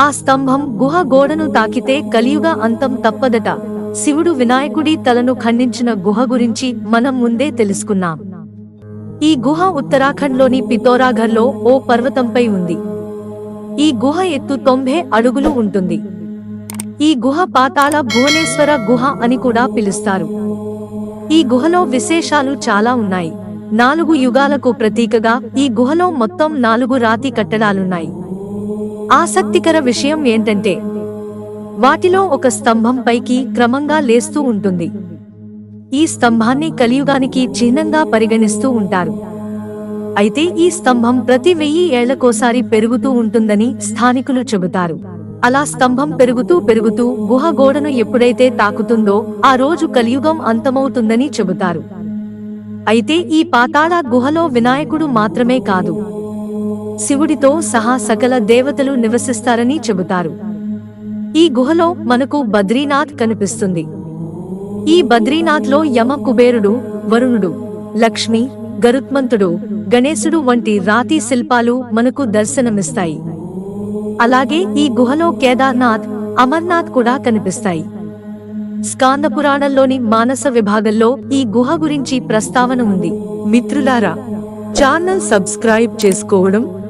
ఆ స్తంభం గుహ గోడను తాకితే కలియుగ అంతం తప్పదట. శివుడు వినాయకుడి తలను ఖండించిన గుహ గురించి మనం ముందే తెలుసుకున్నాం. ఈ గుహ ఉత్తరాఖండ్లోని పితోరాఘర్లో ఓ పర్వతంపై ఉంది. ఈ గుహ ఎత్తు తొంభై అడుగులు ఉంటుంది. ఈ గుహ పాతాళ భువనేశ్వర గుహ అని కూడా పిలుస్తారు. ఈ గుహలో విశేషాలు చాలా ఉన్నాయి. నాలుగు యుగాలకు ప్రతీకగా ఈ గుహలో మొత్తం నాలుగు రాతి కట్టడాలున్నాయి. ఆసక్తికర విషయం ఏంటంటే వాటిలో ఒక స్తంభం పైకి క్రమంగా లేస్తూ ఉంటుంది. ఈ స్తంభాన్ని కలియుగానికి చిహ్నంగా పరిగణిస్తూ ఉంటారు. అయితే ఈ స్తంభం ప్రతి వెయ్యి ఏళ్ళకోసారి పెరుగుతూ ఉంటుందని స్థానికులు చెబుతారు. అలా స్తంభం పెరుగుతూ పెరుగుతూ గుహ గోడను ఎప్పుడైతే తాకుతుందో ఆ రోజు కలియుగం అంతమవుతుందని చెబుతారు. అయితే ఈ పాతాళ గుహలో వినాయకుడు మాత్రమే కాదు. శివుడితో సహా సకల దేవతలు నివసిస్తారని చెబుతారు. ఈ గుహలో మనకు బద్రీనాథ్ కనిపిస్తుంది. ఈ బద్రీనాథ్లో యమ కుబేరుడు వరుణుడు లక్ష్మి గరుత్మంతుడు గణేశుడు వంటి రాతి శిల్పాలు మనకు దర్శనమిస్తాయి. అలాగే ఈ గుహలో కేదార్నాథ్ అమర్నాథ్ కూడా కనిపిస్తాయి. స్కాంద పురాణంలోని మానస విభాగంలో ఈ గుహ గురించి ప్రస్తావన ఉంది. మిత్రులారా ఛానల్ సబ్స్క్రైబ్ చేసుకోవడం